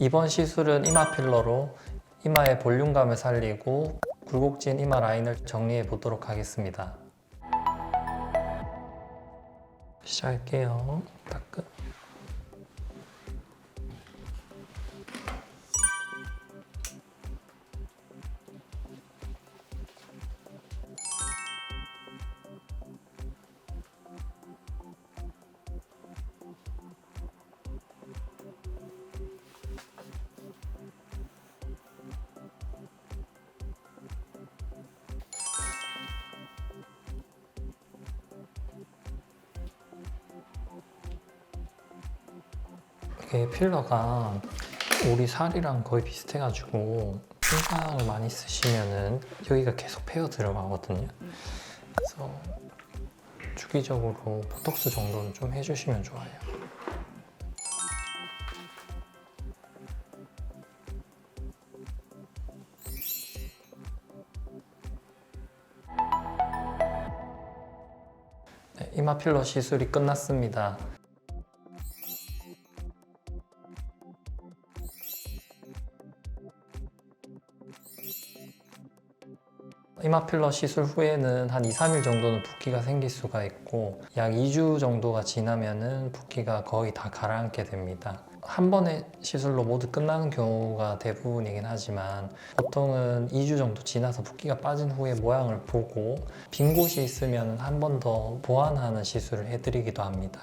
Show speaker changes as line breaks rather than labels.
이번 시술은 이마 필러로 이마의 볼륨감을 살리고 굴곡진 이마 라인을 정리해 보도록 하겠습니다. 시작할게요. 따끔. 이게 필러가 우리 살이랑 거의 비슷해가지고 신상을 많이 쓰시면은 여기가 계속 페어 들어가거든요. 그래서 주기적으로 보톡스 정도는 좀 해주시면 좋아요. 네, 이마 필러 시술이 끝났습니다. 이마 필러 시술 후에는 한 2, 3일 정도는 붓기가 생길 수가 있고 약 2주 정도가 지나면은 붓기가 거의 다 가라앉게 됩니다. 한 번의 시술로 모두 끝나는 경우가 대부분이긴 하지만 보통은 2주 정도 지나서 붓기가 빠진 후에 모양을 보고 빈 곳이 있으면 한 번 더 보완하는 시술을 해드리기도 합니다.